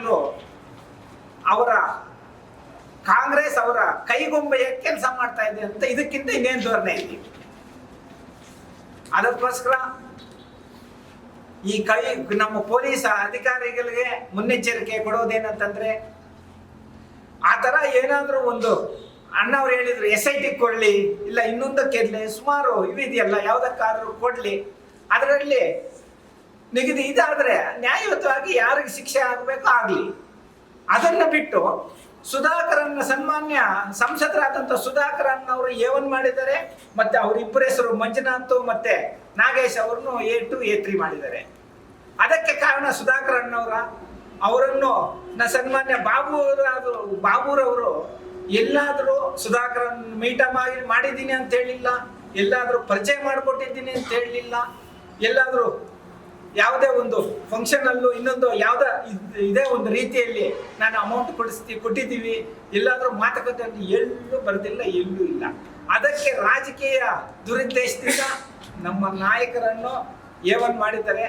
ಅಧಿಕಾರಿಗಳು ಅವರ ಕಾಂಗ್ರೆಸ್ ಅವರ ಕೈಗೊಂಬೆಯ ಕೆಲಸ ಮಾಡ್ತಾ ಇದೆ ಅಂತ ಇದಕ್ಕಿಂತ ಇನ್ನೇನು ಧೋರಣೆ ಇದೆ? ಅದಕ್ಕೋಸ್ಕರ ಈ ಕೈ, ನಮ್ಮ ಪೊಲೀಸ್ ಅಧಿಕಾರಿಗಳಿಗೆ ಮುನ್ನೆಚ್ಚರಿಕೆ ಕೊಡೋದೇನಂತಂದ್ರೆ, ಆ ತರ ಏನಾದರೂ ಒಂದು ಅಣ್ಣವ್ರು ಹೇಳಿದ್ರು, ಎಸ್ ಐ ಟಿ ಕೊಡ್ಲಿ, ಇಲ್ಲ ಇನ್ನೊಂದಕ್ಕೆ ಇರಲಿ ಸುಮಾರು ಇವಿದೆಯಲ್ಲ, ಯಾವುದಕ್ಕಾದ್ರೂ ಕೊಡ್ಲಿ. ಅದರಲ್ಲಿ ನಿಗದಿ ಇದಾದರೆ ನ್ಯಾಯಯುತವಾಗಿ ಯಾರಿಗೆ ಶಿಕ್ಷೆ ಆಗಬೇಕು ಆಗಲಿ. ಅದನ್ನು ಬಿಟ್ಟು ಸುಧಾಕರನ್ನ ಸನ್ಮಾನ್ಯ ಸಂಸದರಾದಂಥ ಸುಧಾಕರನ್ ಅವರು ಏವನ್ ಮಾಡಿದ್ದಾರೆ, ಮತ್ತೆ ಅವರಿಬ್ಬರ ಹೆಸರು ಮಂಜುನಾಥ್ ಮತ್ತೆ ನಾಗೇಶ್ ಅವ್ರನ್ನು ಎ ಟು ಎ ತ್ರೀ ಮಾಡಿದ್ದಾರೆ. ಅದಕ್ಕೆ ಕಾರಣ ಸುಧಾಕರಣ್ಣವರ ಅವರನ್ನು ನ ಸನ್ಮಾನ್ಯ ಬಾಬು ಅವರಾದ್ರು ಬಾಬುರವರು ಎಲ್ಲಾದರೂ ಸುಧಾಕರನ್ ಮೀಟ ಮಾಡಿ ಮಾಡಿದ್ದೀನಿ ಅಂತ ಹೇಳಿಲ್ಲ, ಎಲ್ಲಾದರೂ ಪರಿಚಯ ಮಾಡಿಕೊಟ್ಟಿದ್ದೀನಿ ಅಂತ ಹೇಳಲಿಲ್ಲ ಎಲ್ಲಾದರೂ ಯಾವುದೇ ಒಂದು ಫಂಕ್ಷನ್ ಅಲ್ಲೂ ಇನ್ನೊಂದು ಯಾವುದೇ ಇದ್- ಒಂದು ರೀತಿಯಲ್ಲಿ ನಾನು ಅಮೌಂಟ್ ಕೊಡಿಸ್ತೀವಿ ಕೊಟ್ಟಿದ್ದೀವಿ, ಎಲ್ಲಾದ್ರೂ ಮಾತುಕತೆ ಎಲ್ಲೂ ಬರೆದಿಲ್ಲ, ಎಲ್ಲೂ ಇಲ್ಲ. ಅದಕ್ಕೆ ರಾಜಕೀಯ ದುರುದ್ದೇಶದಿಂದ ನಮ್ಮ ನಾಯಕರನ್ನು ಏವನ್ ಮಾಡಿದ್ದಾರೆ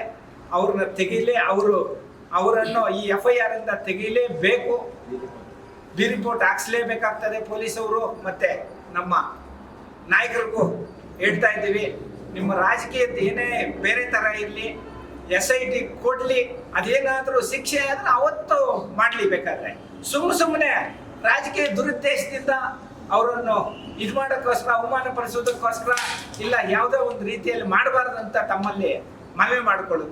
ಅವ್ರನ್ನ ತೆಗೀಲಿ, ಅವರು ಅವರನ್ನು ಈ ಎಫ್ ಐ ಆರ್ ಇಂದ ತೆಗೀಲೇಬೇಕು ಬಿ ರಿಪೋರ್ಟ್ ಹಾಕ್ಸ್ಲೇಬೇಕಾಗ್ತದೆ ಪೊಲೀಸವರು ಮತ್ತೆ ನಮ್ಮ ನಾಯಕರಿಗೂ ಹೇಳ್ತಾ ಇದ್ದೀವಿ. ನಿಮ್ಮ ರಾಜಕೀಯದ ಏನೇ ಬೇರೆ ತರ ಇರಲಿ ಎಸ್ ಐ ಟಿ ಕೊಡ್ಲಿ, ಅದೇನಾದರೂ ಶಿಕ್ಷೆ ಆದ್ರೆ ಅವತ್ತು ಮಾಡ್ಲಿ ಬೇಕಾದ್ರೆ. ಸುಮ್ಮನೆ ಸುಮ್ಮನೆ ರಾಜಕೀಯ ದುರುದ್ದೇಶದಿಂದ ಅವರನ್ನು ಇದು ಮಾಡೋಕ್ಕೋಸ್ಕರ ಅವಮಾನ ಪಡಿಸೋದಕ್ಕೋಸ್ಕರ ಇಲ್ಲ, ಯಾವುದೋ ಒಂದು ರೀತಿಯಲ್ಲಿ ಮಾಡಬಾರ್ದಂತ ತಮ್ಮಲ್ಲಿ ಮನವಿ ಮಾಡಿಕೊಳ್ಳುತ್ತೆ.